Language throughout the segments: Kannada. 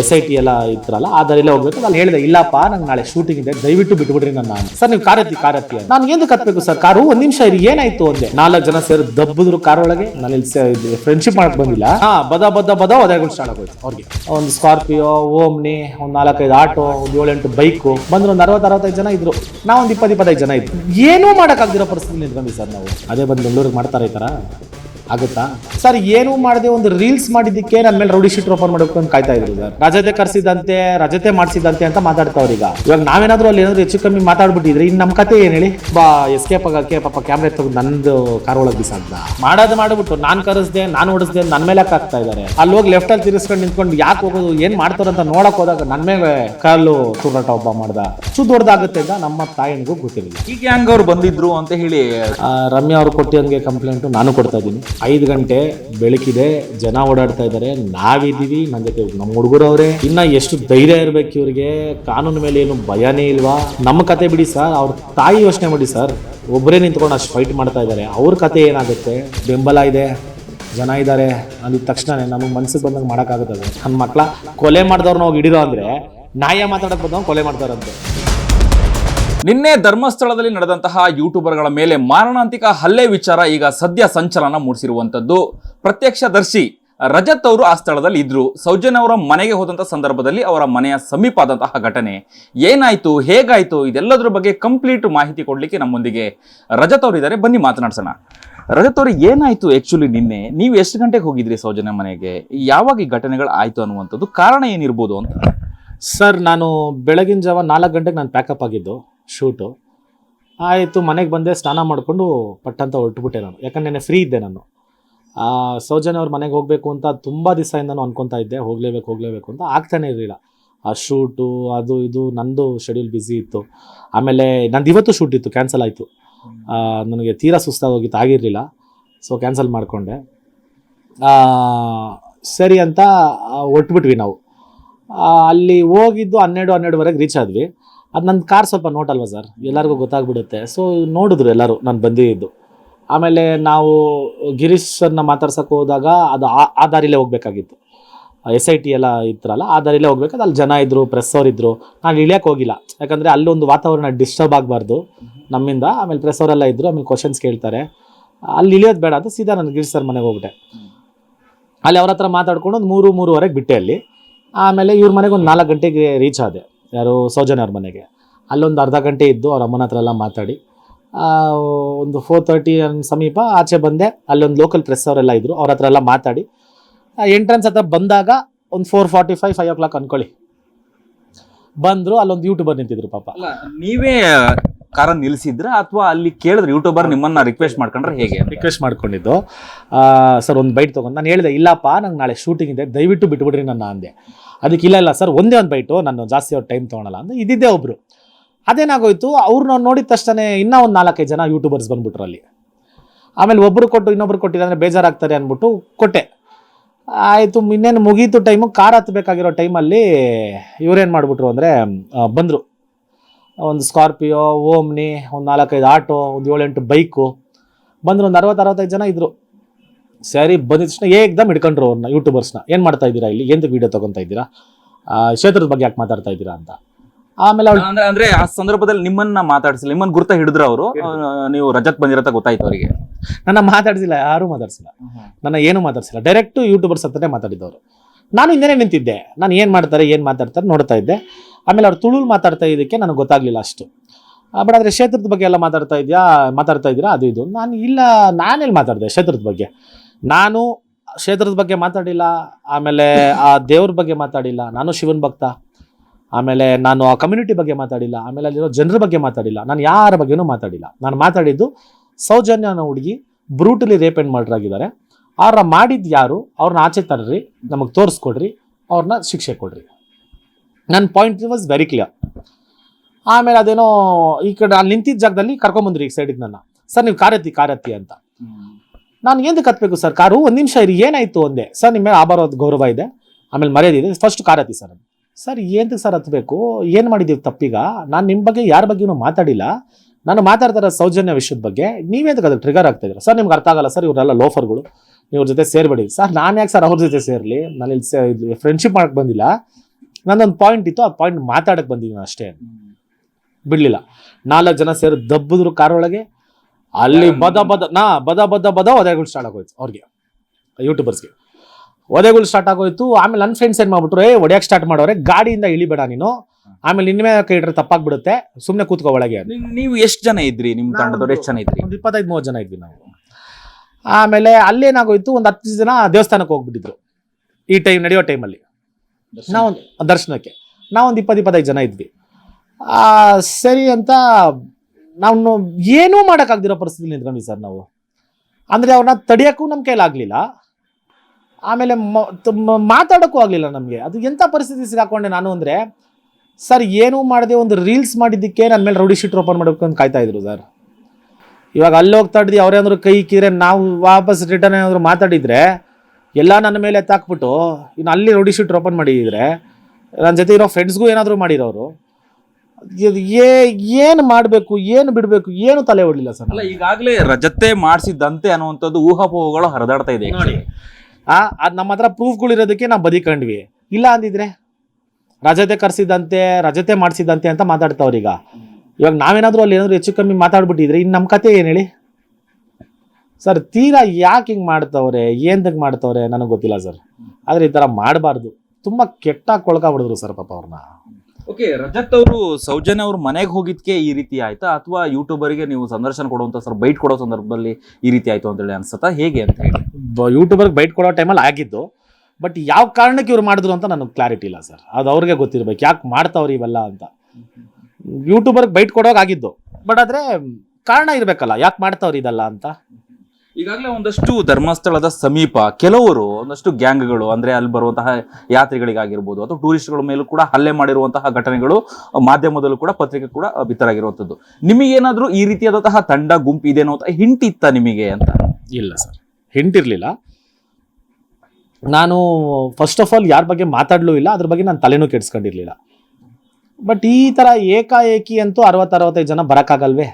ಎಸ್ ಐ ಟಿ ಎಲ್ಲ ಇತ್ತಲ್ಲ ಆ ಹೋಗ್ಬೇಕು. ಅಲ್ಲಿ ಹೇಳಿದೆ, ಇಲ್ಲಪ್ಪ, ನಂಗೆ ನಾಳೆ ಶೂಟಿಂಗ್ ಇದೆ. ದಯವಿಟ್ಟು ಬಿಟ್ಬಿಡ್ರಿ ನನ್ನ. ಸರ್, ನೀವು ಕಾರ್ ಎತ್ತಿ ನಾನು ಏನು ಕತ್ಬೇಕು ಸರ್? ಕಾರು ಒಂದ್ ನಿಮಿಷ ಇರಿ, ಏನಾಯ್ತು ಅಂದೆ. ನಾಲ್ಕು ಜನ ಸೇರಿ ದಬ್ಬಿದ್ರು ಕಾರ್ ಒಳಗೆ. ನಾನು ಫ್ರೆಂಡ್ಶಿಪ್ ಮಾಡಕ್ ಬಂದಿಲ್ಲ. ಹಾ, ಬದ ಬದ ಬದ, ಒದಗಳು ಸ್ಟಾರ್ಟ್ ಆಗೋಯ್ತು ಅವ್ರಿಗೆ. ಒಂದು ಸ್ಕಾರ್ಪಿಯೋ ಓಮ್ನಿ ಒಂದ್ ನಾಲ್ಕೈದು ಆಟೋ, ಒಂದು ಏಳೆಂಟು ಬೈಕು. ಬಂದ್ರು ಒಂದು ಅರವತ್ತು, ಅರವತ್ತೈದು ಜನ ಇದ್ರು. ನಾವು ಒಂದು ಇಪ್ಪತ್ತು, ಇಪ್ಪತ್ತೈದು ಜನ ಇದ್ರು ಏನೂ ಮಾಡೋಕ್ಕಾಗ್ದಿರೋ ಪರಿಸ್ಥಿತಿ ನಿಂತ್ಕೊಂಡ್ವಿ ಸರ್ ನಾವು. ಅದೇ ಬಂದು ಬೆಂಗಳೂರಿಗೆ ಮಾಡ್ತಾರೆ ಈ ಥರ ಆಗುತ್ತಾ? ಸರ್ ಏನು ಮಾಡಿದೆ ಒಂದು ರೀಲ್ಸ್ ಮಾಡಿದ್ದಕ್ಕೆ ನನ್ನ ಮೇಲೆ ರೌಡಿ ಶೀಟ್ ಓಪನ್ ಮಾಡಬೇಕು ಅಂತ ಕಾಯ್ತಾ ಇದ್ರು ಸರ್ ರಜತೆ ಕರ್ಸಿದಂತೆ ರಜತೆ ಮಾಡಿಸಿದಂತೆ ಅಂತ ಮಾತಾಡ್ತಾವ್ರು ಈಗ. ಇವಾಗ ನಾವೇನಾದ್ರೂ ಅಲ್ಲಿ ಏನಾದ್ರು ಹೆಚ್ಚು ಕಮ್ಮಿ ಮಾತಾಡ್ಬಿಟ್ಟಿದ್ರೆ ಇನ್ನು ನಮ್ಮ ಕತೆ ಏನ್ ಹೇಳಿ? ಬಾ ಎಸ್ಕೇಪ್ ಆಗಕ್ಕೆ ಪಾಪ ಕ್ಯಾಮ್ರಾ ತಗೊಂಡು ನಂದು ಕಾರ್ ಒಳಗೆ ಬಿಸಾಕ್ದ ಮಾಡೋದು ಮಾಡಿಬಿಟ್ಟು ನಾನು ಕರೆಸ್ದೆ ನಾನು ಓಡಿಸ್ದೆ ನನ್ನ ಮೇಲೆ ಹಾಕ್ತಾ ಇದಾರೆ? ಅಲ್ಲಿ ಹೋಗಿ ಲೆಫ್ಟ್ ಅಲ್ಲಿ ತಿರ್ಸ್ಕೊಂಡು ನಿಂತ್ಕೊಂಡು ಯಾಕೆ ಹೋಗೋದು ಏನ್ ಮಾಡ್ತಾರಂತ ನೋಡಕ್ ಹೋದಾಗ ನನ್ನ ಮೇಲೆ ಕಾಲು ತೂರಾಟ ಒಬ್ಬ ಮಾಡ್ದ. ಸು ದೊಡ್ಡದಾಗುತ್ತೆ ಅಂತ ನಮ್ಮ ತಾಯಿನಿಗೂ ಗೊತ್ತಿರಲಿಲ್ಲ. ಈಗ ಹೆಂಗ್ ಅವ್ರು ಬಂದಿದ್ರು ಅಂತ ಹೇಳಿ ರಮ್ಯಾ ಅವ್ರು ಕೊಟ್ಟಿದಂಗೆ ಕಂಪ್ಲೇಂಟು ನಾನು ಕೊಡ್ತಾ ಇದ್ದೀನಿ. ಐದು ಗಂಟೆ ಬೆಳಕಿದೆ, ಜನ ಓಡಾಡ್ತಾ ಇದ್ದಾರೆ, ನಾವಿದ್ದೀವಿ ನನ್ನ ಜೊತೆ ನಮ್ಮ ಹುಡುಗರು ಅವರೇ ಇನ್ನ ಎಷ್ಟು ಧೈರ್ಯ ಇರ್ಬೇಕು ಇವ್ರಿಗೆ? ಕಾನೂನು ಮೇಲೆ ಏನು ಭಯನೇ ಇಲ್ವಾ? ನಮ್ಮ ಕತೆ ಬಿಡಿ ಸರ್, ಅವ್ರ ತಾಯಿ ಯೋಚನೆ ಮಾಡಿ ಸರ್. ಒಬ್ಬರೇ ನಿಂತ್ಕೊಂಡು ಅಷ್ಟು ಫೈಟ್ ಮಾಡ್ತಾ ಇದ್ದಾರೆ. ಅವ್ರ ಕತೆ ಏನಾಗುತ್ತೆ? ಬೆಂಬಲ ಇದೆ, ಜನ ಇದ್ದಾರೆ. ಅಂದಿದ ತಕ್ಷಣ ನಮಗೆ ಮನ್ಸಿಗೆ ಬಂದಂಗೆ ಮಾಡೋಕ್ಕಾಗುತ್ತದೆ ನನ್ನ ಮಕ್ಕಳ ಕೊಲೆ ಮಾಡಿದವ್ರನ್ನ ಹೋಗಿ ಹಿಡಿರೋ ಅಂದ್ರೆ ನ್ಯಾಯ ಮಾತಾಡೋಕೆ ಬಂದವ್ ಕೊಲೆ ಮಾಡ್ತಾರಂತೆ. ನಿನ್ನೆ ಧರ್ಮಸ್ಥಳದಲ್ಲಿ ನಡೆದಂತಹ ಯೂಟ್ಯೂಬರ್ಗಳ ಮೇಲೆ ಮಾರಣಾಂತಿಕ ಹಲ್ಲೆ ವಿಚಾರ ಈಗ ಸದ್ಯ ಸಂಚಲನ ಮೂಡಿಸಿರುವಂಥದ್ದು. ಪ್ರತ್ಯಕ್ಷದರ್ಶಿ ರಜತ್ ಅವರು ಆ ಸ್ಥಳದಲ್ಲಿ ಇದ್ರು. ಸೌಜನ್ಯ ಅವರ ಮನೆಗೆ ಹೋದಂತ ಸಂದರ್ಭದಲ್ಲಿ ಅವರ ಮನೆಯ ಸಮೀಪ ಆದಂತಹ ಘಟನೆ. ಏನಾಯ್ತು? ಹೇಗಾಯ್ತು? ಇದೆಲ್ಲದರ ಬಗ್ಗೆ ಕಂಪ್ಲೀಟ್ ಮಾಹಿತಿ ಕೊಡ್ಲಿಕ್ಕೆ ನಮ್ಮೊಂದಿಗೆ ರಜತ್ ಅವರು ಇದ್ದಾರೆ. ಬನ್ನಿ, ಮಾತನಾಡ್ಸೋಣ. ರಜತ್ ಅವರು, ಏನಾಯ್ತು ಆಕ್ಚುಲಿ ನಿನ್ನೆ? ನೀವು ಎಷ್ಟು ಗಂಟೆಗೆ ಹೋಗಿದ್ರಿ ಸೌಜನ್ಯ ಮನೆಗೆ? ಯಾವಾಗ ಈ ಘಟನೆಗಳು ಆಯ್ತು ಅನ್ನುವಂಥದ್ದು ಕಾರಣ ಏನಿರ್ಬೋದು ಅಂತ? ಸರ್, ನಾನು ಬೆಳಗಿನ ಜಾವ ನಾಲ್ಕು ಗಂಟೆಗೆ ನಾನು ಪ್ಯಾಕಪ್ ಆಗಿದ್ದು. ಶೂಟು. ಆಯಿತು ಮನೆಗೆ ಬಂದೆ ಸ್ನಾನ ಮಾಡಿಕೊಂಡು ಪಟ್ಟಂತ ಹೊರಟುಬಿಟ್ಟೆ ನಾನು. ಯಾಕಂದ್ರೆ ನೆನೆ ಫ್ರೀ ಇದ್ದೆ ನಾನು. ಆ, ಸೌಜನ್ಯ ಅವ್ರ ಮನೆಗೆ ಹೋಗಬೇಕು ಅಂತ ತುಂಬ ನಾನು ಅನ್ಕೊತಾ ಇದ್ದೆ ಹೋಗಲೇಬೇಕು ಹೋಗಲೇಬೇಕು ಅಂತ ಆಗ್ತಾನೆ ಇರಲಿಲ್ಲ. ಆ ಶೂಟು ಅದು ಇದು ನಂದು ಶೆಡ್ಯೂಲ್ ಬ್ಯುಸಿ ಇತ್ತು. ಆಮೇಲೆ ನಂದು ಇವತ್ತು ಶೂಟ್ ಇತ್ತು ಕ್ಯಾನ್ಸಲ್ ಆಯಿತು. ನನಗೆ ತೀರಾ ಸುಸ್ತಾಗಿ ಹೋಗಿತ್ತು ಆಗಿರಲಿಲ್ಲ. ಸೊ ಕ್ಯಾನ್ಸಲ್ ಮಾಡಿಕೊಂಡೆ. ಸರಿ ಅಂತ ಒಟ್ಬಿಟ್ವಿ ನಾವು. ಅಲ್ಲಿ ಹೋಗಿದ್ದು ಹನ್ನೆರಡು ಹನ್ನೆರಡುವರೆಗೆ ರೀಚ್ ಆದ್ವಿ. ಅದು ನನ್ನ ಕಾರ್ ಸ್ವಲ್ಪ ನೋಟ್ ಅಲ್ವಾ ಸರ್ ಎಲ್ಲರಿಗೂ ಗೊತ್ತಾಗ್ಬಿಡುತ್ತೆ. ಸೊ ನೋಡಿದ್ರು ಎಲ್ಲರೂ ನಾನು ಬಂದಿದ್ದು. ಆಮೇಲೆ ನಾವು ಗಿರೀಶ್ ಸರ್ನ ಮಾತಾಡ್ಸಕ್ಕೆ ಹೋದಾಗ ಅದು ಆ- ಆ ದಾರಿಲೇ ಹೋಗ್ಬೇಕಾಗಿತ್ತು. ಎಸ್ ಐ ಟಿ ಎಲ್ಲ ಇತ್ತರಲ್ಲ, ಆ ದಾರಿಲೇ ಹೋಗ್ಬೇಕಾದ್ರೆ ಅಲ್ಲಿ ಜನ ಇದ್ದರು ಪ್ರೆಸ್ ಇದ್ದರು ನಾನು ಇಳಿಯೋಕೆ ಹೋಗಿಲ್ಲ. ಯಾಕಂದರೆ ಅಲ್ಲೊಂದು ವಾತಾವರಣ ಡಿಸ್ಟರ್ಬ್ ಆಗಬಾರ್ದು ನಮ್ಮಿಂದ. ಆಮೇಲೆ ಪ್ರೆಸ್ ಅವರೆಲ್ಲ ಇದ್ದರು ಆಮೇಲೆ ಕ್ವಶನ್ಸ್ ಕೇಳ್ತಾರೆ. ಅಲ್ಲಿ ಇಳಿಯೋದು ಬೇಡ ಅಂತ ಸೀದಾ ನಾನು ಗಿರೀಶ್ ಸರ್ ಮನೆಗೆ ಹೋಗ್ಬಿಟ್ಟೆ. ಅಲ್ಲಿ ಅವ್ರ ಹತ್ರ ಮಾತಾಡ್ಕೊಂಡು ಒಂದು ಮೂರು, ಮೂರುವರೆಗೆ ಬಿಟ್ಟೆ ಅಲ್ಲಿ. ಆಮೇಲೆ ಇವ್ರ ಮನೆಗೆ ಒಂದು ನಾಲ್ಕು ಗಂಟೆಗೆ ರೀಚ್ ಆದೆ. ಯಾರು ಸೌಜನ್ಯ ಅವ್ರ ಮನೆಗೆ. ಅಲ್ಲೊಂದು ಅರ್ಧ ಗಂಟೆ ಇದ್ದು ಅವ್ರ ಅಮ್ಮನ ಹತ್ರ ಎಲ್ಲ ಮಾತಾಡಿ. ಒಂದು ಫೋರ್ ತರ್ಟಿ ಸಮೀಪ ಆಚೆ ಬಂದೆ, ಅಲ್ಲೊಂದು ಲೋಕಲ್ ಪ್ರೆಸ್ ಅವರೆಲ್ಲ ಇದ್ದರು ಅವ್ರ ಹತ್ರ ಎಲ್ಲ ಮಾತಾಡಿ. ಎಂಟ್ರೆನ್ಸ್ ಹತ್ರ ಬಂದಾಗ ಒಂದು four forty five five o'clock ಅನ್ಕೊಳ್ಳಿ. ಬಂದರು, ಅಲ್ಲೊಂದು ಯೂಟ್ಯೂಬರ್ ನಿಂತಿದ್ರು ಪಾಪ. ನೀವೇ ಕಾರನ್ನ ನಿಲ್ಲಿಸಿದ್ರ ಅಥವಾ ಅಲ್ಲಿ ಕೇಳಿದ್ರೆ ಯೂಟ್ಯೂಬರ್ ನಿಮ್ಮನ್ನ ರಿಕ್ವೆಸ್ಟ್ ಮಾಡ್ಕೊಂಡ್ರೆ ಹೇಗೆ ರಿಕ್ವೆಸ್ಟ್ ಮಾಡ್ಕೊಂಡಿದ್ದು. ಸರ್, ಒಂದು ಬೈಟ್ ತೊಗೊಂಡು ನಾನು ಹೇಳಿದೆ, ಇಲ್ಲಪ್ಪ, ನಂಗೆ ನಾಳೆ ಶೂಟಿಂಗ್ ಇದೆ, ದಯವಿಟ್ಟು ಬಿಟ್ಬಿಡ್ರಿ ನನ್ನ ಅಂದೆ. ಅದಕ್ಕೆ ಇಲ್ಲ ಇಲ್ಲ, ಸರ್, ಒಂದೇ ಒಂದು ಬೈಟು ನಾನು ಜಾಸ್ತಿ ಅವ್ರ ಟೈಮ್ ತೊಗೊಳಲ್ಲ ಅಂದ್ರೆ ಇದ್ದಿದ್ದೇ ಒಬ್ಬರು ಅದೇನಾಗೋಯ್ತು ಅವ್ರನ್ನ ನೋಡಿದ ತಕ್ಷಣ ಇನ್ನೂ ಒಂದು ನಾಲ್ಕೈದು ಜನ ಯೂಟ್ಯೂಬರ್ಸ್ ಬಂದ್ಬಿಟ್ರು ಅಲ್ಲಿ. ಆಮೇಲೆ ಒಬ್ರು ಕೊಟ್ಟು, ಇನ್ನೊಬ್ರು ಕೊಟ್ಟಿಲ್ಲ ಅಂದರೆ ಬೇಜಾರಾಗ್ತಾರೆ ಅಂದ್ಬಿಟ್ಟು ಕೊಟ್ಟೆ. ಆಯಿತು, ಇನ್ನೇನು ಮುಗೀತು ಟೈಮು ಕಾರ್ ಹತ್ತಬೇಕಾಗಿರೋ ಟೈಮಲ್ಲಿ ಇವ್ರೇನು ಮಾಡಿಬಿಟ್ರು ಅಂದರೆ ಬಂದರು. ಒಂದು ಸ್ಕಾರ್ಪಿಯೋ ಓಮ್ನಿ ಒಂದು ನಾಲ್ಕೈದು ಆಟೋ ಒಂದು ಏಳೆಂಟು ಬೈಕು. ಬಂದ್ರು ಒಂದು ಅರವತ್ತು ಅರವತ್ತೈದು ಜನ ಇದ್ದರು ಸರಿ ಬಂದಿದ ತಕ್ಷಣ ಏಕ್ದಮ್ ಹಿಡ್ಕೊಂಡ್ರು ಅವ್ರನ್ನ ಯೂಟ್ಯೂಬರ್ಸ್ನ ಏನು ಮಾಡ್ತಾ ಇದ್ದೀರಾ ಇಲ್ಲಿ? ಎಂತ ವೀಡಿಯೋ ತಗೊಂತಾ ಇದ್ದೀರಾ? ಆ, ಕ್ಷೇತ್ರದ ಬಗ್ಗೆ ಯಾಕೆ ಮಾತಾಡ್ತಾ ಇದ್ದೀರಾ ಅಂತ. ಆಮೇಲೆ ಅವ್ರು ಅಂದ್ರೆ ಅಂದ್ರೆ ಆ ಸಂದರ್ಭದಲ್ಲಿ ನಿಮ್ಮನ್ನ ಮಾತಾಡಿಸಿಲ್ಲ. ನಿಮ್ಮನ್ನ ಗುರ್ತ ಹಿಡಿದ್ರು ಅವರು. ನೀವು ರಜತ್ ಬಂದಿರತ್ತ ಗೊತ್ತಾಯ್ತು ಅವರಿಗೆ. ನನ್ನ ಮಾತಾಡಿಸಿಲ್ಲ ಯಾರೂ ಮಾತಾಡಿಸಿಲ್ಲ. ನನ್ನ ಏನು ಮಾತಾಡಿಸಿಲ್ಲ. ಡೈರೆಕ್ಟ್ ಯೂಟ್ಯೂಬರ್ಸ್ ಹತ್ರನೇ ಮಾತಾಡಿದ್ದವರು. ನಾನು ಹಿಂದೆನೇ ನಿಂತಿದ್ದೆ. ನಾನು ಏನು ಮಾಡ್ತಾರೆ ಏನು ಮಾತಾಡ್ತಾರೆ ನೋಡ್ತಾ ಇದ್ದೆ. ಆಮೇಲೆ ಅವ್ರು ತುಳುಲ್ ಮಾತಾಡ್ತಾ ಇದಕ್ಕೆ ನನಗೆ ಗೊತ್ತಾಗ್ಲಿಲ್ಲ ಅಷ್ಟು. ಬಟ್ ಆದರೆ ಕ್ಷೇತ್ರದ ಬಗ್ಗೆ ಎಲ್ಲ ಮಾತಾಡ್ತಾ ಇದೆಯಾ? ಮಾತಾಡ್ತಾ ಇದ್ದೀರಾ? ಅದು ಇದು. ನಾನು ಇಲ್ಲ ನಾನೆಲ್ಲಿ ಮಾತಾಡಿದೆ ಕ್ಷೇತ್ರದ ಬಗ್ಗೆ. ನಾನು ಕ್ಷೇತ್ರದ ಬಗ್ಗೆ ಮಾತಾಡಿಲ್ಲ, ಆಮೇಲೆ ಆ ದೇವ್ರ ಬಗ್ಗೆ ಮಾತಾಡಿಲ್ಲ, ನಾನು ಶಿವನ್ ಭಕ್ತ. ಆಮೇಲೆ ನಾನು ಆ ಕಮ್ಯುನಿಟಿ ಬಗ್ಗೆ ಮಾತಾಡಿಲ್ಲ, ಆಮೇಲೆ ಅಲ್ಲಿರೋ ಜನರ ಬಗ್ಗೆ ಮಾತಾಡಿಲ್ಲ, ನಾನು ಯಾರ ಬಗ್ಗೆನೂ ಮಾತಾಡಿಲ್ಲ. ನಾನು ಮಾತಾಡಿದ್ದು ಸೌಜನ್ಯ ಅನ್ನೋ ಹುಡುಗಿ ಬ್ರೂಟಲಿ ರೇಪ್ ಆ್ಯಂಡ್ ಮರ್ಡರ್ ಆಗಿದ್ದಾರೆ. ಅವ್ರನ್ನ ಮಾಡಿದ್ದು ಯಾರು? ಅವ್ರನ್ನ ಆಚೆ ತರ್ರಿ, ನಮಗೆ ತೋರಿಸ್ಕೊಡ್ರಿ, ಅವ್ರನ್ನ ಶಿಕ್ಷೆ ಕೊಡ್ರಿ. ನನ್ನ ಪಾಯಿಂಟ್ ವಾಸ್ ವೆರಿ ಕ್ಲಿಯರ್ ಆಮೇಲೆ ಅದೇನೋ ಈ ಕಡೆ ಅಲ್ಲಿ ನಿಂತಿದ್ದ ಜಾಗದಲ್ಲಿ ಕರ್ಕೊಂಬಂದ್ರಿ ಈ ಸೈಡಿಗೆ ನನ್ನ. ಸರ್, ನೀವು ಕಾರತಿ ಕಾರತಿ ಅಂತ. ನಾನು ಏನು ಕತ್ಬೇಕು ಸರ್? ಕಾರು ಒಂದು ನಿಮಿಷ ಇರಿ, ಏನಾಯಿತು ಒಂದೇ ಸರ್ ನಿಮ್ಮ ಮೇಲೆ ಆಭಾರದ ಗೌರವ ಇದೆ. ಆಮೇಲೆ ಮರ್ಯಾದೆ ಇದೆ ಫಸ್ಟ್ ಕಾರತ್ತಿ ಸರ್ ಸರ್ ಸರ್ ಏನಕ್ಕೆ ಸರ್ ಹತ್ಬೇಕು? ಏನು ಮಾಡಿದ್ದೀವಿ ತಪ್ಪೀಗ? ನಾನು ನಿಮ್ಮ ಬಗ್ಗೆ ಯಾರ ಬಗ್ಗೆನೂ ಮಾತಾಡಿಲ್ಲ. ನಾನು ಮಾತಾಡ್ತಾ ಇರೋ ಸೌಜನ್ಯ ವಿಷಯದ ಬಗ್ಗೆ ನೀವೇಂತಕ್ಕೆ ಅದಕ್ಕೆ ಟ್ರಿಗರ್ ಆಗ್ತಾ ಇದ್ದೀರಾ? ಸರ್, ನಿಮ್ಗೆ ಅರ್ಥ ಆಗಲ್ಲ ಸರ್, ಇವರೆಲ್ಲ ಲೋಫರ್ಗಳು ಅವ್ರ ಜೊತೆ ಸೇರ್ಬೇಡಿ. ಸರ್, ನಾನು ಯಾಕೆ ಸರ್ ಅವ್ರ ಜೊತೆ ಸೇರಲಿ? ನಾನು ಇಲ್ಲಿ ಫ್ರೆಂಡ್ಶಿಪ್ ಮಾಡಕ್ಕೆ ಬಂದಿಲ್ಲ. ನಂದೊಂದು ಪಾಯಿಂಟ್ ಇತ್ತು ಆ ಪಾಯಿಂಟ್ ಮಾತಾಡಕ್ಕೆ ಬಂದಿದ್ದೀನಿ ಅಷ್ಟೇ. ಬಿಡಲಿಲ್ಲ. ನಾಲ್ಕು ಜನ ಸೇರಿ ದಬ್ಬಿದ್ರು ಕಾರ್ ಒಳಗೆ. ಅಲ್ಲಿ ಬದ ಬದ ನಾ ಬದ ಬದ ಬದ ಒದೆಗಳು ಸ್ಟಾರ್ಟ್ ಆಗೋಯ್ತು ಅವ್ರಿಗೆ ಯೂಟ್ಯೂಬರ್ಸ್ಗೆ ಒದೆಗಳು ಸ್ಟಾರ್ಟ್ ಆಗೋಯ್ತು ಆಮೇಲೆ ನನ್ನ ಫ್ರೆಂಡ್ಸ್ ಏನು ಮಾಡ್ಬಿಟ್ರು ಏ ಒಡೆಯಕ್ಕೆ ಸ್ಟಾರ್ಟ್ ಮಾಡೋರೆ ಗಾಡಿಯಿಂದ ಇಳಿಬೇಡ ನೀನು. ಆಮೇಲೆ ನಿನ್ನೆ ಕೈ ಇಟ್ರೆ ತಪ್ಪಾಗ್ಬಿಡುತ್ತೆ ಸುಮ್ಮನೆ ಕೂತ್ಕೋ ಒಳಗೆ. ನೀವು ಎಷ್ಟು ಜನ ಇದ್ರಿ ನಿಮ್ಮ ತಂಡದವ್ರು ಎಷ್ಟು ಜನ ಇದ್ರಿ? ಒಂದು ಇಪ್ಪತ್ತೈದು ಮೂವತ್ತು ಜನ ಇದ್ವಿ ನಾವು. ಆಮೇಲೆ ಅಲ್ಲೇನಾಗೋಯ್ತು ಒಂದು ಹತ್ತು ಜನ ದೇವಸ್ಥಾನಕ್ಕೆ ಹೋಗ್ಬಿಟ್ಟಿದ್ರು. ಈ ಟೈಮ್ ನಡೆಯೋ ಟೈಮಲ್ಲಿ ನಾವೊಂದು ದರ್ಶನಕ್ಕೆ. ನಾವೊಂದು ಇಪ್ಪತ್ತು ಇಪ್ಪತ್ತೈದು ಜನ ಇದ್ವಿ. ಸರಿ ಅಂತ ನಾವು ಏನೂ ಮಾಡೋಕ್ಕಾಗ್ದಿರೋ ಪರಿಸ್ಥಿತಿ ನಿಂತ್ಕೊಂಡ್ವಿ ಸರ್ ನಾವು. ಅಂದರೆ ಅವ್ರನ್ನ ತಡಿಯೋಕ್ಕೂ ನಮ್ಮ ಕೈಲಾಗಲಿಲ್ಲ ಆಮೇಲೆ ಮಾತಾಡೋಕ್ಕೂ ಆಗಲಿಲ್ಲ ನಮಗೆ. ಅದು ಎಂಥ ಪರಿಸ್ಥಿತಿ ಸಿಗಾಕೊಂಡೆ ನಾನು ಅಂದರೆ, ಸರ್, ಏನೂ ಮಾಡಿದೆ ಒಂದು ರೀಲ್ಸ್ ಮಾಡಿದ್ದಕ್ಕೆ ನನ್ನ ಮೇಲೆ ರೌಡಿ ಶೀಟ್ ಓಪನ್ ಮಾಡಬೇಕು ಅಂತ ಕಾಯ್ತಾ ಇದ್ರು ಸರ್. ಇವಾಗ ಅಲ್ಲಿ ಹೋಗಿ ತಡ್ದು ಅವರೇನಾದ್ರು ಕೈ ಕೀರೆ ನಾವು ವಾಪಸ್ ರಿಟರ್ನ್ ಏನಾದರೂ ಮಾತಾಡಿದ್ರೆ ಎಲ್ಲ ನನ್ನ ಮೇಲೆ ಎತ್ತಾಕ್ಬಿಟ್ಟು ಇನ್ನು ಅಲ್ಲಿ ರೌಡಿ ಶೀಟ್ ಓಪನ್ ಮಾಡಿದ್ರೆ ನನ್ನ ಜೊತೆ ಇರೋ ಫ್ರೆಂಡ್ಸ್ಗೂ ಏನಾದರೂ ಮಾಡಿರೋರು ಏ ಏನು ಮಾಡಬೇಕು ಏನು ಬಿಡಬೇಕು ಏನು ತಲೆ ಹೊಡಲಿಲ್ಲ ಸರ್ ಅಲ್ಲ ಈಗಾಗಲೇ ರಜತೆ ಮಾಡಿಸಿದ್ದಂತೆ ಅನ್ನುವಂಥದ್ದು ಊಹಾಪೋಹಗಳು ಹರಿದಾಡ್ತಾ ಇದೆ ನೋಡಿ ಆ ಅದು ನಮ್ಮ ಹತ್ರ ಪ್ರೂಫ್ಗಳಿರೋದಕ್ಕೆ ನಾವು ಬದಿಕೊಂಡ್ವಿ. ಇಲ್ಲ ಅಂದಿದ್ರೆ ರಜತೆ ಕರೆಸಿದಂತೆ ರಜತೆ ಮಾಡಿಸಿದಂತೆ ಅಂತ ಮಾತಾಡ್ತಾವ್ರೀಗ. ಇವಾಗ ನಾವೇನಾದರೂ ಅಲ್ಲಿ ಏನಾದರೂ ಹೆಚ್ಚು ಕಮ್ಮಿ ಮಾತಾಡ್ಬಿಟ್ಟಿದ್ರೆ ಇನ್ನು ನಮ್ಮ ಕತೆ ಏನು ಹೇಳಿ? ಸರ್ ತೀರಾ ಯಾಕೆ ಹಿಂಗೆ ಮಾಡ್ತವ್ರೆ? ಏನಕ್ಕೆ ಮಾಡ್ತವ್ರೆ? ನನಗೆ ಗೊತ್ತಿಲ್ಲ ಸರ್. ಆದರೆ ಈ ಥರ ಮಾಡಬಾರ್ದು. ತುಂಬ ಕೆಟ್ಟಾಗಿ ಕೊಳ್ಕೊಬಿಡಿದ್ರು ಸರ್ ಪಾಪ ಅವ್ರನ್ನ ಓಕೆ ರಜತ್ ಅವರು ಸೌಜನ್ಯ ಅವ್ರ ಮನೆಗೆ ಹೋಗಿದ್ಕೆ ಈ ರೀತಿ ಆಯ್ತಾ? ಅಥವಾ ಯೂಟ್ಯೂಬರ್ಗೆ ನೀವು ಸಂದರ್ಶನ ಕೊಡುವಂತ ಸರ್ ಬೈಟ್ ಕೊಡೋ ಸಂದರ್ಭದಲ್ಲಿ ಈ ರೀತಿ ಆಯ್ತು ಅಂತ ಹೇಳಿ ಅನ್ಸತ್ತಾ? ಹೇಗೆ ಅಂತ ಹೇಳಿ. ಯೂಟ್ಯೂಬರ್ಗೆ ಬೈಟ್ ಕೊಡೋ ಟೈಮಲ್ಲಿ ಆಗಿದ್ದು. ಬಟ್ ಯಾವ ಕಾರಣಕ್ಕೆ ಇವ್ರು ಮಾಡಿದ್ರು ಅಂತ ನನಗೆ ಕ್ಲಾರಿಟಿ ಇಲ್ಲ ಸರ್. ಅದು ಅವ್ರಿಗೆ ಗೊತ್ತಿರ್ಬೇಕು. ಯಾಕೆ ಮಾಡ್ತಾವ್ರಿ ಇವೆಲ್ಲ ಅಂತ. ಯೂಟ್ಯೂಬರ್ಗೆ ಬೈಟ್ ಕೊಡೋಕೆ ಆಗಿದ್ದು. ಬಟ್ ಆದರೆ ಕಾರಣ ಇರಬೇಕಲ್ಲ. ಯಾಕೆ ಮಾಡ್ತಾವ್ರಿ ಇದೆಲ್ಲ ಅಂತ? ಈಗಾಗಲೇ ಒಂದಷ್ಟು ಧರ್ಮಸ್ಥಳದ ಸಮೀಪ ಕೆಲವರು ಒಂದಷ್ಟು ಗ್ಯಾಂಗ್ಗಳು ಅಂದ್ರೆ ಅಲ್ಲಿ ಬರುವಂತಹ ಯಾತ್ರಿಗಳಿಗಾಗಿರ್ಬೋದು ಅಥವಾ ಟೂರಿಸ್ಟ್ಗಳ ಮೇಲೂ ಕೂಡ ಹಲ್ಲೆ ಮಾಡಿರುವಂತಹ ಘಟನೆಗಳು ಮಾಧ್ಯಮದಲ್ಲೂ ಕೂಡ ಪತ್ರಿಕೆ ಕೂಡ ಬಿತ್ತರಾಗಿರುವಂಥದ್ದು. ನಿಮಗೇನಾದ್ರೂ ಈ ರೀತಿಯಾದಂತಹ ತಂಡ ಗುಂಪು ಇದೇನೋ ಅಂತ ಹಿಂಟ್ ಇತ್ತ ನಿಮಗೆ ಅಂತ? ಇಲ್ಲ ಸರ್. ಹಿಂಟಿರಲಿಲ್ಲ. ನಾನು ಫಸ್ಟ್ ಆಫ್ ಆಲ್ ಯಾರ ಬಗ್ಗೆ ಮಾತಾಡಲೂ ಇಲ್ಲ ಅದ್ರ ಬಗ್ಗೆ ನಾನು ತಲೆನೂ ಕೆಡ್ಸ್ಕೊಂಡಿರ್ಲಿಲ್ಲ. ಬಟ್ ಈ ಥರ ಏಕಾಏಕಿ ಅಂತೂ ಅರವತ್ತು ಅರವತ್ತೈದು ಜನ ಬರೋಕ್ಕಾಗಲ್ವೇ?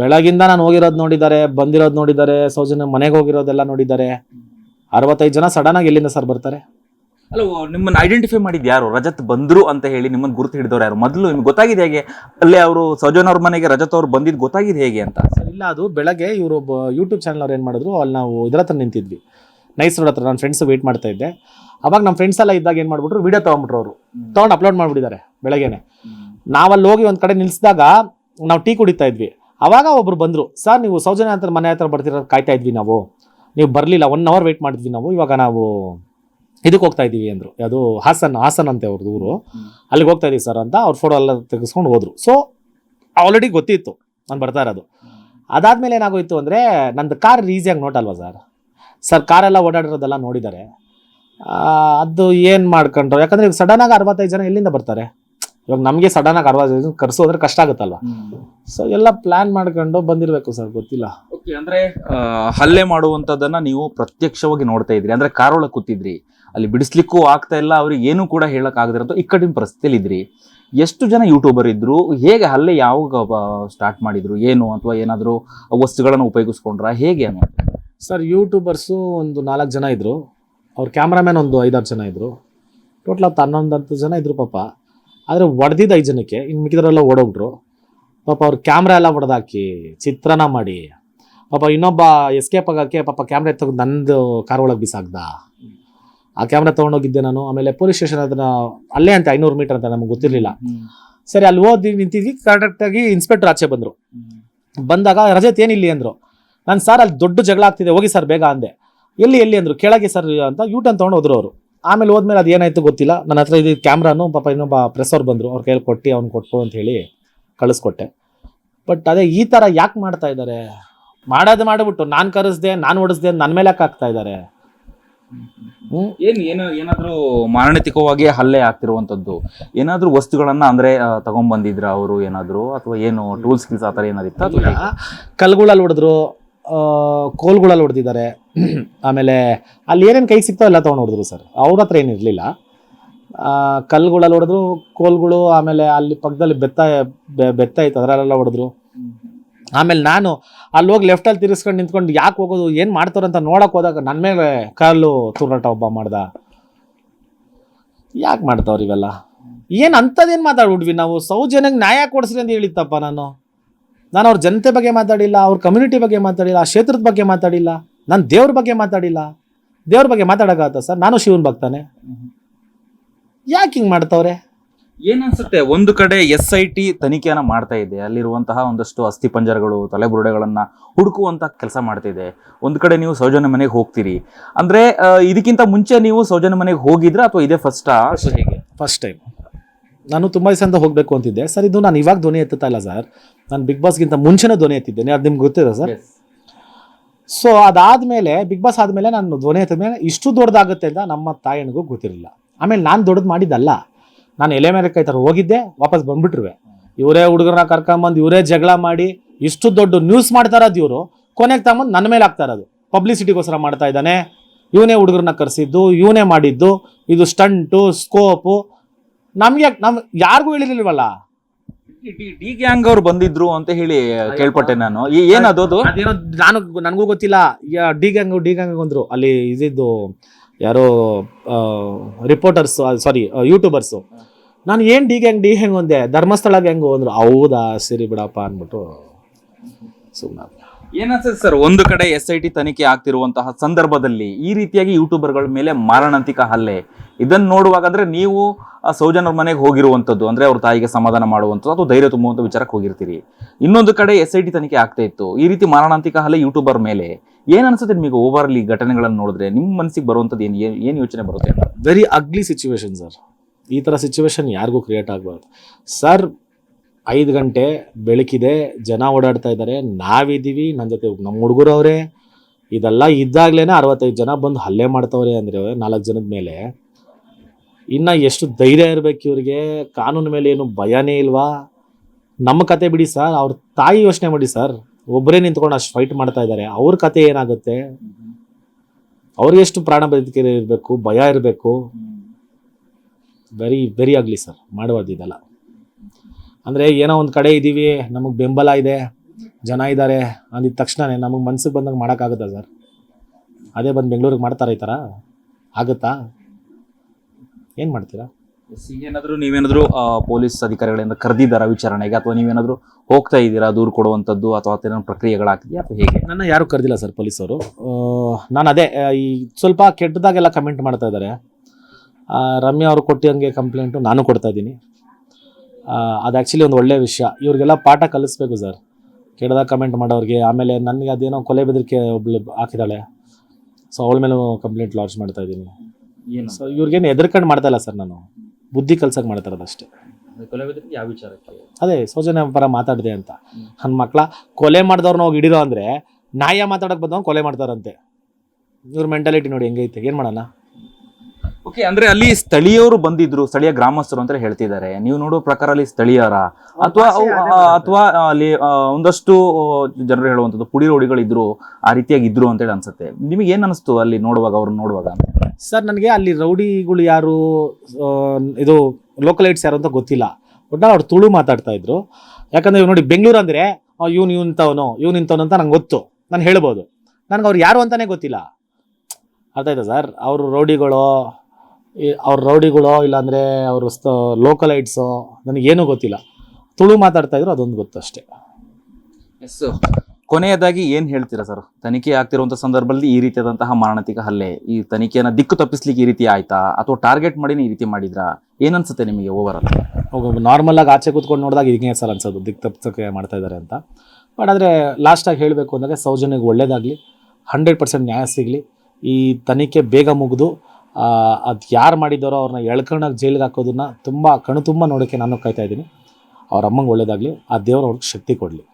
ಬೆಳಗಿಂದ ನಾನು ಹೋಗಿರೋದು ನೋಡಿದ್ದಾರೆ ಬಂದಿರೋದು ನೋಡಿದ್ದಾರೆ ಸೌಜನ್ಯ ಮನೆಗೆ ಹೋಗಿರೋದೆಲ್ಲ ನೋಡಿದ್ದಾರೆ ಅರವತ್ತೈದು ಜನ ಸಡನ್ ಆಗಿ ಎಲ್ಲಿಂದ ಸರ್ ಬರ್ತಾರೆ? ಅಲ್ಲ ನಿಮ್ಮನ್ನ ಐಡೆಂಟಿಫೈ ಮಾಡಿದ್ ಯಾರು? ರಜತ್ ಬಂದರು ಅಂತ ಹೇಳಿ ನಿಮ್ಮನ್ನ ಗುರುತು ಹಿಡಿದವ್ರು ಯಾರು? ಮೊದಲು ನಿಮ್ಗೆ ಗೊತ್ತಾಗಿದೆ ಹೇಗೆ? ಅಲ್ಲೇ ಅವರು ಸೌಜನ್ ಅವ್ರ ಮನೆಗೆ ರಜತ್ ಅವ್ರು ಬಂದಿದ್ದು ಗೊತ್ತಾಗಿದೆ ಹೇಗೆ ಅಂತ? ಸರ್ ಇಲ್ಲ ಅದು ಬೆಳಗ್ಗೆ ಇವರು ಒಬ್ಬ ಯೂಟ್ಯೂಬ್ ಚಾನಲ್ ಅವ್ರು ಏನು ಮಾಡಿದ್ರು ಅಲ್ಲಿ ನಾವು ಇದ್ರ ಹತ್ರ ನಿಂತಿದ್ವಿ. ನೈಸ್ ರೋಡ್ ಹತ್ರ ನನ್ನ ಫ್ರೆಂಡ್ಸ್ ವೇಟ್ ಮಾಡ್ತಾ ಇದ್ದೆ. ಅವಾಗ ನಮ್ಮ ಫ್ರೆಂಡ್ಸ್ ಎಲ್ಲ ಇದ್ದಾಗ ಏನು ಮಾಡ್ಬಿಟ್ರು ವಿಡಿಯೋ ತೊಗೊಂಡ್ಬಿಟ್ರು ಅವರು. ತೊಗೊಂಡು ಅಪ್ಲೋಡ್ ಮಾಡಿಬಿಟ್ಟಿದ್ದಾರೆ ಬೆಳಗ್ಗೆನೆ. ನಾವಲ್ಲಿ ಹೋಗಿ ಒಂದು ಕಡೆ ನಿಲ್ಸಿದಾಗ ನಾವು ಟೀ ಕುಡಿತಾ ಇದ್ವಿ. ಅವಾಗ ಒಬ್ರು ಬಂದರು ಸರ್ ನೀವು ಸೌಜನ್ಯ ಅಂತ ಮನೆ ಹತ್ರ ಬರ್ತಿರೋ? ಕಾಯ್ತಾ ಇದ್ವಿ ನಾವು. ನೀವು ಬರಲಿಲ್ಲ ಒನ್ ಅವರ್ ವೆಯ್ಟ್ ಮಾಡಿದ್ವಿ ನಾವು. ಇವಾಗ ನಾವು ಇದಕ್ಕೆ ಹೋಗ್ತಾ ಇದ್ದೀವಿ ಅಂದರು. ಅದು ಹಾಸನ್ ಹಾಸನ್ ಅಂತೆ ಅವ್ರದ್ದು ಊರು. ಅಲ್ಲಿಗೆ ಹೋಗ್ತಾ ಇದ್ದೀವಿ ಸರ್ ಅಂತ ಅವ್ರ ಫೋಟೋ ಎಲ್ಲ ತೆಗೆಸ್ಕೊಂಡು ಹೋದರು. ಸೊ ಆಲ್ರೆಡಿ ಗೊತ್ತಿತ್ತು ನಾನು ಬರ್ತಾ ಇರೋದು. ಅದಾದ್ಮೇಲೆ ಏನಾಗೋಯ್ತು ಅಂದರೆ ನಂದು ಕಾರ್ ಈಸಿಯಾಗಿ ನೋಟಲ್ವಾ ಸರ್? ಸರ್ ಕಾರೆಲ್ಲ ಓಡಾಡಿರೋದೆಲ್ಲ ನೋಡಿದ್ದಾರೆ. ಅದು ಏನು ಮಾಡ್ಕೊಂಡ್ರು? ಯಾಕಂದರೆ ಈಗ ಸಡನ್ನಾಗಿ ಅರವತ್ತೈದು ಜನ ಎಲ್ಲಿಂದ ಬರ್ತಾರೆ? ಇವಾಗ ನಮಗೆ ಸಡನ್ ಅರವತ್ತೈದು ಖರ್ಚು ಕರ್ಸೋದ್ರೆ ಕಷ್ಟ ಆಗುತ್ತಲ್ವಾ? ಸೊ ಎಲ್ಲ ಪ್ಲಾನ್ ಮಾಡ್ಕೊಂಡು ಬಂದಿರಬೇಕು ಸರ್ ಗೊತ್ತಿಲ್ಲ. ಓಕೆ ಅಂದ್ರೆ ಆ, ಹಲ್ಲೆ ಮಾಡುವಂತದನ್ನ ನೀವು ಪ್ರತ್ಯಕ್ಷವಾಗಿ ನೋಡ್ತಾ ಇದ್ರಿ. ಅಂದ್ರೆ ಕಾರೊಳಗೆ ಕೂತಿದ್ರಿ. ಅಲ್ಲಿ ಬಿಡಿಸ್ಲಿಕ್ಕೂ ಆಗ್ತಾ ಇಲ್ಲ ಅವ್ರಿಗೆ ಏನು ಕೂಡ ಹೇಳಕ್ ಆಗದಿರೋ ಇಕ್ಕಟ್ಟಿನ ಪರಿಸ್ಥಿತಿಯಲ್ಲಿ ಇದ್ರಿ. ಎಷ್ಟು ಜನ ಯೂಟ್ಯೂಬರ್ ಇದ್ರು? ಹೇಗೆ ಹಲ್ಲೆ ಯಾವಾಗ ಸ್ಟಾರ್ಟ್ ಮಾಡಿದ್ರು? ಏನು? ಅಥವಾ ಏನಾದ್ರು ವಸ್ತುಗಳನ್ನು ಉಪಯೋಗಿಸ್ಕೊಂಡ್ರ? ಹೇಗೆ ಅನ್ನೋ ಸರ್ ಯೂಟ್ಯೂಬರ್ಸು ಒಂದು ನಾಲ್ಕು ಜನ ಇದ್ರು. ಅವ್ರ ಕ್ಯಾಮ್ರಾಮ್ಯಾನ್ ಒಂದು ಐದಾರು ಜನ ಇದ್ರು. ಟೋಟಲ್ ಹತ್ತು ಹನ್ನೊಂದು ಹತ್ತು ಜನ ಇದ್ರು ಪಾಪ. ಆದರೆ ಒಡೆದಿದ್ದ ಐದು ಜನಕ್ಕೆ ಇನ್ನು ಮಿಕ್ಕಿದ್ರೆಲ್ಲ ಓಡೋಗ್ಬಿಟ್ರು ಪಾಪ ಅವ್ರು ಕ್ಯಾಮ್ರಾ ಎಲ್ಲ ಹೊಡೆದಾಕಿ ಚಿತ್ರನ ಮಾಡಿ. ಪಾಪ ಇನ್ನೊಬ್ಬ ಎಸ್ಕೇಪ್ ಆಗೋಕ್ಕೆ ಪಾಪ ಕ್ಯಾಮ್ರಾ ತಗೊಂಡು ನಂದು ಕಾರ್ ಒಳಗೆ ಬಿಸಾಕ್ದ. ಆ ಕ್ಯಾಮ್ರಾ ತೊಗೊಂಡೋಗಿದ್ದೆ ನಾನು. ಆಮೇಲೆ ಪೊಲೀಸ್ ಸ್ಟೇಷನ್ ಅದನ್ನ ಅಲ್ಲೇ ಅಂತ, ಐನೂರು ಮೀಟರ್ ಅಂತ ನಮಗೆ ಗೊತ್ತಿರಲಿಲ್ಲ. ಸರಿ, ಅಲ್ಲಿ ಓದಿ ನಿಂತಿದ್ವಿ ಕರೆಕ್ಟಾಗಿ ಇನ್ಸ್ಪೆಕ್ಟರ್ ಆಚೆ ಬಂದರು. ಬಂದಾಗ ರಜತ್ ಏನಿಲ್ಲಿ ಅಂದರು, ನಾನು ಸರ್, ಅಲ್ಲಿ ದೊಡ್ಡ ಜಗಳ ಆಗ್ತಿದೆ, ಹೋಗಿ ಸರ್, ಬೇಗ ಅಂದೆ. ಎಲ್ಲಿ ಎಲ್ಲಿ ಅಂದರು, ಕೆಳಗೆ ಸರ್ ಅಂತ ಯೂಟರ್ನ್ ತೊಗೊಂಡು ಹೋದ್ರು ಅವರು. ಆಮೇಲೆ ಹೋದ್ಮೇಲೆ ಅದು ಏನಾಯ್ತು ಗೊತ್ತಿಲ್ಲ. ನನ್ನ ಹತ್ರ ಇದು ಕ್ಯಾಮ್ರಾನು ಪಾಪ ಇನ್ನೊಬ್ಬ ಪ್ರೆಸ್ ಅವ್ರು ಬಂದರು. ಅವ್ರ ಕೈಯಲ್ಲಿ ಕೊಟ್ಟು ಅವ್ನು ಕೊಟ್ಟು ಅಂತ ಹೇಳಿ ಕಳಿಸ್ಕೊಟ್ಟೆ. ಬಟ್ ಅದೇ ಈ ಥರ ಯಾಕೆ ಮಾಡ್ತಾ ಇದ್ದಾರೆ ಮಾಡೋದು ಮಾಡಿಬಿಟ್ಟು ನಾನು ಕರೆಸ್ದೆ ನಾನು ಓಡಿಸ್ದೆ ನನ್ನ ಮೇಲೆ ಯಾಕೆ ಆಗ್ತಾ ಇದ್ದಾರೆ ಹ್ಞೂ ಏನ್ ಏನು ಏನಾದ್ರೂ ಮಾರಣಾಂತಿಕವಾಗಿ ಹಲ್ಲೆ ಆಗ್ತಿರುವಂತದ್ದು? ಏನಾದ್ರೂ ವಸ್ತುಗಳನ್ನ ಅಂದ್ರೆ ಆ, ತಗೊಂಡ್ ಬಂದಿದ್ರ ಅವರು ಏನಾದ್ರು? ಅಥವಾ ಏನು ಟೂಲ್ಸ್ ಸ್ಕಿಲ್ಸ್ ಆತರ ಏನಾದಿತ್ತ ಕಲ್ಗಳಲ್ಲಿ ಹೊಡೆದ್ರು ಕೋಲ್ಗಳಲ್ಲಿ ಹೊಡೆದಿದ್ದಾರೆ. ಆಮೇಲೆ ಅಲ್ಲಿ ಏನೇನು ಕೈ ಸಿಗ್ತಾವೆ ಎಲ್ಲ ತೊಗೊಂಡು ಹೊಡೆದ್ರು ಸರ್. ಅವ್ರ ಹತ್ರ ಏನಿರಲಿಲ್ಲ ಕಲ್ಲುಗಳಲ್ಲಿ ಹೊಡೆದ್ರು, ಕೋಲ್ಗಳು, ಆಮೇಲೆ ಅಲ್ಲಿ ಪಕ್ಕದಲ್ಲಿ ಬೆತ್ತ ಬೆತ್ತ ಇತ್ತು, ಅದರಲ್ಲೆಲ್ಲ ಹೊಡೆದ್ರು. ಆಮೇಲೆ ನಾನು ಅಲ್ಲಿ ಹೋಗಿ ಲೆಫ್ಟಲ್ಲಿ ತಿರ್ಸ್ಕೊಂಡು ನಿಂತ್ಕೊಂಡು ಯಾಕೆ ಹೋಗೋದು, ಏನು ಮಾಡ್ತಾರಂತ ಅಂತ ಹೋದಾಗ ನನ್ನ ಮೇಲೆ ಕಾಲು ತೂರಾಟ ಒಬ್ಬ ಮಾಡ್ದ. ಯಾಕೆ ಮಾಡ್ತಾವ್ರಿ ಇವೆಲ್ಲ? ಏನು ಅಂಥದ್ದೇನು ಮಾತಾಡ್ಬಿಡ್ವಿ ನಾವು? ಸೌಜನ್ಯಗೆ ನ್ಯಾಯ ಕೊಡಿಸ್ರಿ ಅಂತ ಹೇಳಿತ್ತಪ್ಪ ನಾನು. ನಾನು ಅವ್ರ ಜನತೆ ಬಗ್ಗೆ ಮಾತಾಡಿಲ್ಲ ಅವ್ರ ಕಮ್ಯುನಿಟಿ ಬಗ್ಗೆ ಮಾತಾಡಿಲ್ಲ ಆ ಕ್ಷೇತ್ರದ ಬಗ್ಗೆ ಮಾತಾಡಿಲ್ಲ ನಾನು ದೇವ್ರ ಬಗ್ಗೆ ಮಾತಾಡಿಲ್ಲ. ದೇವ್ರ ಬಗ್ಗೆ ಮಾತಾಡೋಕ್ಕಾಗತ್ತ ಸರ್? ನಾನು ಶಿವನ್ ಭಕ್ತಾನೆ. ಯಾಕೆ ಹಿಂಗೆ ಮಾಡ್ತಾವ್ರೆ? ಏನನ್ಸುತ್ತೆ? ಒಂದು ಕಡೆ ಎಸ್ ಐ ಟಿ ತನಿಖೆಯನ್ನು ಮಾಡ್ತಾ ಇದೆ. ಅಲ್ಲಿರುವಂತಹ ಒಂದಷ್ಟು ಅಸ್ಥಿ ಪಂಜರಗಳು ತಲೆಬುರುಡೆಗಳನ್ನ ಹುಡುಕುವಂತ ಕೆಲಸ ಮಾಡ್ತಿದೆ ಇದೆ. ಒಂದು ಕಡೆ ನೀವು ಸೌಜನ್ಯ ಮನೆಗೆ ಹೋಗ್ತೀರಿ. ಅಂದ್ರೆ ಇದಕ್ಕಿಂತ ಮುಂಚೆ ನೀವು ಸೌಜನ್ಯ ಮನೆಗೆ ಹೋಗಿದ್ರ ಅಥವಾ ಇದೇ ಫಸ್ಟ್ ಹೇಗೆ ಫಸ್ಟ್ ಟೈಮ್ ನಾನು ತುಂಬ ದಿವಸದಿಂದ ಹೋಗಬೇಕು ಅಂತಿದ್ದೆ. ಸರ್ ಇದು ನಾನು ಇವಾಗ ಧ್ವನಿ ಎತ್ತುತ್ತಾ ಇಲ್ಲ ಸರ್. ನಾನು ಬಿಗ್ ಬಾಸ್ಗಿಂತ ಮುಂಚೆನೇ ಧ್ವನಿ ಎತ್ತಿದ್ದೇನೆ. ಅದು ನಿಮ್ಗೆ ಗೊತ್ತಿದೆ ಸರ್? ಸೊ ಅದಾದಮೇಲೆ ಬಿಗ್ ಬಾಸ್ ಆದಮೇಲೆ ನಾನು ಧ್ವನಿ ಎತ್ತಿದ ಮೇಲೆ ಇಷ್ಟು ದೊಡ್ಡದಾಗುತ್ತೆ ಅಂತ ನಮ್ಮ ತಾಯನಿಗೂ ಗೊತ್ತಿರಲಿಲ್ಲ. ಆಮೇಲೆ ನಾನು ದೊಡ್ಡದು ಮಾಡಿದ್ದಲ್ಲ. ನಾನು ಎಲೆ ಮೇಲೆ ಕೈ ಥರ ಹೋಗಿದ್ದೆ ವಾಪಸ್ ಬಂದ್ಬಿಟ್ರುವೆ. ಇವರೇ ಹುಡುಗರನ್ನ ಕರ್ಕೊಂಬಂದು ಇವರೇ ಜಗಳ ಮಾಡಿ ಇಷ್ಟು ದೊಡ್ಡ ನ್ಯೂಸ್ ಮಾಡ್ತಾ ಇರೋದು ಇವರು. ಕೊನೆಗೆ ತಗೊಂಬಂದು ನನ್ನ ಮೇಲೆ ಆಗ್ತಾ ಇರೋದು. ಪಬ್ಲಿಸಿಟಿಗೋಸ್ಕರ ಮಾಡ್ತಾ ಇದ್ದಾನೆ. ಇವನೇ ಹುಡುಗರನ್ನ ಕರೆಸಿದ್ದು ಇವನೇ ಮಾಡಿದ್ದು. ಇದು ಸ್ಟಂಟು ಸ್ಕೋಪು ನಮ್ಗೆ ನಮ್ ಯಾರಿಗೂ ಹೇಳಿರ್ಲಿಲ್ವಲ್ಲ? ಡಿ ಗ್ಯಾಂಗ್ ಅವ್ರು ಬಂದಿದ್ರು ಅಂತ ಹೇಳಿ ಕೇಳ್ಪಟ್ಟೆ ನಾನು. ಈ- ಏನದು ಅದು ಅದೇನೋ ನಾನು ನನಗೂ ಗೊತ್ತಿಲ್ಲ. ಡಿ ಗ್ಯಾಂಗ್ ಡಿ ಗ್ಯಾಂಗ್ ಬಂದ್ರು. ಅಲ್ಲಿ ಇದಿದ್ದು ಯಾರೋ ರಿಪೋರ್ಟರ್ಸ್ ಸಾರಿ ಯೂಟ್ಯೂಬರ್ಸು ನಾನು ಏನು ಡಿ ಗ್ಯಾಂಗ್ ಡಿ ಗ್ಯಾಂಗ್ ಒಂದೆ? ಧರ್ಮಸ್ಥಳ ಗ್ಯಾಂಗು ಅಂದ್ರು ಹೌದಾ? ಸರಿ ಬಿಡಪ್ಪ ಅಂದ್ಬಿಟ್ಟು ಸುಮ್ಮನೆ ಏನನ್ಸುತ್ತೆ ಸರ್? ಒಂದು ಕಡೆ ಎಸ್ ಐ ಟಿ ತನಿಖೆ ಆಗ್ತಿರುವಂತಹ ಸಂದರ್ಭದಲ್ಲಿ ಈ ರೀತಿಯಾಗಿ ಯೂಟ್ಯೂಬರ್ಗಳ ಮೇಲೆ ಮಾರಣಾಂತಿಕ ಹಲ್ಲೆ. ಇದನ್ನು ನೋಡುವಾಗ ಅಂದ್ರೆ ನೀವು, ಆ ಸೌಜನ್ಯರ ಮನೆಗೆ ಹೋಗಿರುವಂಥದ್ದು, ಅಂದ್ರೆ ಅವ್ರ ತಾಯಿಗೆ ಸಮಾಧಾನ ಮಾಡುವಂಥದ್ದು ಅಥವಾ ಧೈರ್ಯ ತುಂಬುವಂಥ ವಿಚಾರಕ್ಕೆ ಹೋಗಿರ್ತೀರಿ. ಇನ್ನೊಂದು ಕಡೆ ಎಸ್ ಐ ಟಿ ತನಿಖೆ ಆಗ್ತಾ ಇತ್ತು. ಈ ರೀತಿ ಮಾರಣಾಂತಿಕ ಹಲ್ಲೆ ಯೂಟ್ಯೂಬರ್ ಮೇಲೆ ಏನನ್ಸುತ್ತೆ ನಿಮಗೆ ಓವರ್ಲಿ ಘಟನೆಗಳನ್ನು ನೋಡಿದ್ರೆ? ನಿಮ್ಮ ಮನಸ್ಸಿಗೆ ಬರುವಂಥದ್ದು ಏನು, ಏನ್- ಯೋಚನೆ ಬರುತ್ತೆ ವೆರಿ ಅಗ್ಲಿ ಸಿಚುವೇಶನ್ ಸರ್ ಈ ಥರ ಸಿಚುವೇಶನ್ ಯಾರಿಗೂ ಕ್ರಿಯೇಟ್ ಆಗಬಾರ್ದು. ಸರ್ ಐದು ಗಂಟೆ ಬೆಳಕಿದೆ ಜನ ಓಡಾಡ್ತಾ ಇದ್ದಾರೆ ನಾವಿದ್ದೀವಿ ನನ್ನ ಜೊತೆ ನಮ್ಮ ಹುಡುಗರು ಅವರೇ. ಇದೆಲ್ಲ ಇದ್ದಾಗಲೇ ಅರವತ್ತೈದು ಜನ ಬಂದು ಹಲ್ಲೆ ಮಾಡ್ತವ್ರೆ ಅಂದರೆ ನಾಲ್ಕು ಜನದ ಮೇಲೆ. ಇನ್ನು ಎಷ್ಟು ಧೈರ್ಯ ಇರಬೇಕು ಇವ್ರಿಗೆ ಕಾನೂನು ಮೇಲೆ ಏನು ಭಯನೇ ಇಲ್ವಾ? ನಮ್ಮ ಕತೆ ಬಿಡಿ ಸರ್ ಅವ್ರ ತಾಯಿ ಯೋಚನೆ ಮಾಡಿ ಸರ್. ಒಬ್ಬರೇ ನಿಂತ್ಕೊಂಡು ಅಷ್ಟು ಫೈಟ್ ಮಾಡ್ತಾ ಇದ್ದಾರೆ ಅವ್ರ ಕತೆ ಏನಾಗುತ್ತೆ? ಅವ್ರಿಗೆ ಎಷ್ಟು ಪ್ರಾಣ ಬದುಕಿಗೆ ಇರಬೇಕು ಭಯ ಇರಬೇಕು? ವೆರಿ ವೆರಿ ಆಗಲಿ ಸರ್ ಮಾಡಬಾರ್ದು ಇದೆಲ್ಲ. ಅಂದರೆ ಏನೋ ಒಂದು ಕಡೆ ಇದ್ದೀವಿ ನಮಗೆ ಬೆಂಬಲ ಇದೆ ಜನ ಇದ್ದಾರೆ ಅಂದಿದ್ದ ತಕ್ಷಣನೇ ನಮಗೆ ಮನ್ಸಿಗೆ ಬಂದಂಗೆ ಮಾಡೋಕ್ಕಾಗುತ್ತಾ ಸರ್? ಅದೇ ಬಂದು ಬೆಂಗಳೂರಿಗೆ ಮಾಡ್ತಾರೆ ಈ ಥರ ಆಗುತ್ತಾ? ಏನು ಮಾಡ್ತೀರಾ? ಏನಾದರೂ ನೀವೇನಾದರೂ ಪೊಲೀಸ್ ಅಧಿಕಾರಿಗಳಿಂದ ಕರೆದಿದ್ದಾರಾ ವಿಚಾರಣೆಗೆ? ಅಥವಾ ನೀವೇನಾದರೂ ಹೋಗ್ತಾ ಇದ್ದೀರಾ ದೂರು ಕೊಡುವಂಥದ್ದು ಅಥವಾ ಏನಾದ್ರು ಪ್ರಕ್ರಿಯೆಗಳಾಗ್ತಿದೆಯಾ ಅಥವಾ ಹೇಗೆ? ನನ್ನ ಯಾರು ಕರೆದಿಲ್ಲ ಸರ್ ಪೊಲೀಸವರು. ನಾನು ಅದೇ ಈ ಸ್ವಲ್ಪ ಕೆಟ್ಟದಾಗೆಲ್ಲ ಕಮೆಂಟ್ ಮಾಡ್ತಾ ಇದ್ದಾರೆ ರಮ್ಯಾ ಅವರು ಕೊಟ್ಟಿದಂಗೆ ಕಂಪ್ಲೇಂಟು ನಾನು ಕೊಡ್ತಾ ಇದ್ದೀನಿ. ಅದು ಆ್ಯಕ್ಚುಲಿ ಒಂದು ಒಳ್ಳೆಯ ವಿಷಯ. ಇವ್ರಿಗೆಲ್ಲ ಪಾಠ ಕಲಿಸ್ಬೇಕು ಸರ್ ಕೆಡದ ಕಮೆಂಟ್ ಮಾಡೋರಿಗೆ ಆಮೇಲೆ ನನಗೆ ಅದೇನೋ ಕೊಲೆ ಬೆದರಿಕೆ ಒಬ್ಳು ಹಾಕಿದ್ದಾಳೆ ಸೊ ಅವಳ ಮೇಲೆ ಕಂಪ್ಲೇಂಟ್ ಲಾಂಚ್ ಮಾಡ್ತಾ ಇದ್ದೀನಿ. ಏನು? ಸೊ ಇವ್ರಿಗೇನು ಎದ್ರಕಂಡು ಮಾಡ್ತಾ ಇಲ್ಲ ಸರ್ ನಾನು. ಬುದ್ಧಿ ಕಲ್ಸಕ್ಕೆ ಮಾಡ್ತಾ ಇರೋದು ಅಷ್ಟೇ ಕೊಲೆ ಬೆದರಿಕೆ ಯಾವ ವಿಚಾರಕ್ಕೆ? ಅದೇ ಸೌಜನ್ಯ ಪರ ಮಾತಾಡಿದೆ ಅಂತ. ನನ್ನ ಮಕ್ಕಳ ಕೊಲೆ ಮಾಡಿದವ್ರನ್ನ ಹೋಗಿ ಹಿಡಿರೋ ಅಂದರೆ ನಾಯ ಮಾತಾಡೋಕೆ ಬಂದವನು ಕೊಲೆ ಮಾಡ್ತಾರಂತೆ. ಇವ್ರ ಮೆಂಟಾಲಿಟಿ ನೋಡಿ ಹೆಂಗೈತೆ. ಏನು ಮಾಡೋಣ? ಓಕೆ ಅಂದ್ರೆ ಅಲ್ಲಿ ಸ್ಥಳೀಯರು ಬಂದಿದ್ರು ಸ್ಥಳೀಯ ಗ್ರಾಮಸ್ಥರು ಅಂತ ಹೇಳ್ತಿದ್ದಾರೆ. ನೀವು ನೋಡೋ ಪ್ರಕಾರ ಅಲ್ಲಿ ಸ್ಥಳೀಯರ ಅಥವಾ ಅಥವಾ ಅಲ್ಲಿ ಒಂದಷ್ಟು ಜನರು ಹೇಳುವಂಥದ್ದು ಪುಡಿ ರೋಡಿಗಳಿದ್ರು ಆ ರೀತಿಯಾಗಿ ಇದ್ರು ಅಂತೇಳಿ ಅನ್ಸುತ್ತೆ. ನಿಮಗೆ ಏನ್ ಅನಿಸ್ತು ಅಲ್ಲಿ ನೋಡುವಾಗ ಅವ್ರನ್ನ ನೋಡುವಾಗ? ಸರ್ ನನಗೆ ಅಲ್ಲಿ ರೌಡಿಗಳು ಯಾರು ಇದು ಲೋಕಲೈಟ್ಸ್ ಯಾರು ಅಂತ ಗೊತ್ತಿಲ್ಲ. ಒಟ್ಟ ಅವ್ರು ತುಳು ಮಾತಾಡ್ತಾ ಇದ್ರು. ಯಾಕಂದ್ರೆ ಇವ್ ನೋಡಿ ಬೆಂಗಳೂರು ಅಂದ್ರೆ ಇವ್ನು ಇವ್ ಇಂಥವನು ಇವ್ನು ಇಂಥವನು ಅಂತ ನಂಗೆ ಗೊತ್ತು. ನಾನು ಹೇಳ್ಬೋದು. ನನಗೆ ಅವ್ರು ಯಾರು ಅಂತಾನೆ ಗೊತ್ತಿಲ್ಲ. ಅರ್ಥ ಆಯ್ತಾ ಸರ್? ಅವರು ರೌಡಿಗಳು ಅವ್ರ ರೌಡಿಗಳು ಇಲ್ಲಾಂದರೆ ಅವರು ಲೋಕಲೈಟ್ಸು ನನಗೇನೂ ಗೊತ್ತಿಲ್ಲ. ತುಳು ಮಾತಾಡ್ತಾ ಇದ್ರು ಅದೊಂದು ಗೊತ್ತು ಅಷ್ಟೇ. ಎಸ್ ಕೊನೆಯದಾಗಿ ಏನು ಹೇಳ್ತೀರಾ ಸರ್ ತನಿಖೆ ಆಗ್ತಿರುವಂಥ ಸಂದರ್ಭದಲ್ಲಿ ಈ ರೀತಿಯಾದಂತಹ ಮಾರಣಾಂತಿಕ ಹಲ್ಲೆ ಈ ತನಿಖೆಯನ್ನು ದಿಕ್ಕು ತಪ್ಪಿಸ್ಲಿಕ್ಕೆ ಈ ರೀತಿ ಆಯ್ತಾ? ಅಥವಾ ಟಾರ್ಗೆಟ್ ಮಾಡಿ ಈ ರೀತಿ ಮಾಡಿದ್ರಾ? ಏನನ್ಸುತ್ತೆ ನಿಮಗೆ ಓವರ್ ಆಲ್ ನಾರ್ಮಲ್ ಆಗಿ ಆಚೆ ಕೂತ್ಕೊಂಡು ನೋಡಿದಾಗ ಇದನ್ನೇ ಸರ್ ಅನ್ಸೋದು ದಿಕ್ಕು ತಪ್ಪಿಸೋಕೆ ಮಾಡ್ತಾ ಇದ್ದಾರೆ ಅಂತ. ಬಟ್ ಆದರೆ ಲಾಸ್ಟಾಗಿ ಹೇಳಬೇಕು ಅಂದರೆ ಸೌಜನ್ಯಗೆ ಒಳ್ಳೇದಾಗಲಿ ಹಂಡ್ರೆಡ್ ಪರ್ಸೆಂಟ್ ನ್ಯಾಯ ಸಿಗಲಿ ಈ ತನಿಖೆ ಬೇಗ ಮುಗಿದು ಅದು ಯಾರು ಮಾಡಿದ್ದಾರೋ ಅವ್ರನ್ನ ಎಳ್ಕೊಂಡಾಗ ಜೈಲಿಗೆ ಹಾಕೋದನ್ನ ತುಂಬ, ಕಣ್ಣು ತುಂಬ ನೋಡೋಕ್ಕೆ ನಾನು ಕಾಯ್ತಾ ಇದ್ದೀನಿ. ಅವ್ರ ಅಮ್ಮಂಗೆ ಒಳ್ಳೇದಾಗಲಿ, ಆ ದೇವ್ರು ಅವ್ರಿಗೆ ಶಕ್ತಿ ಕೊಡಲಿ.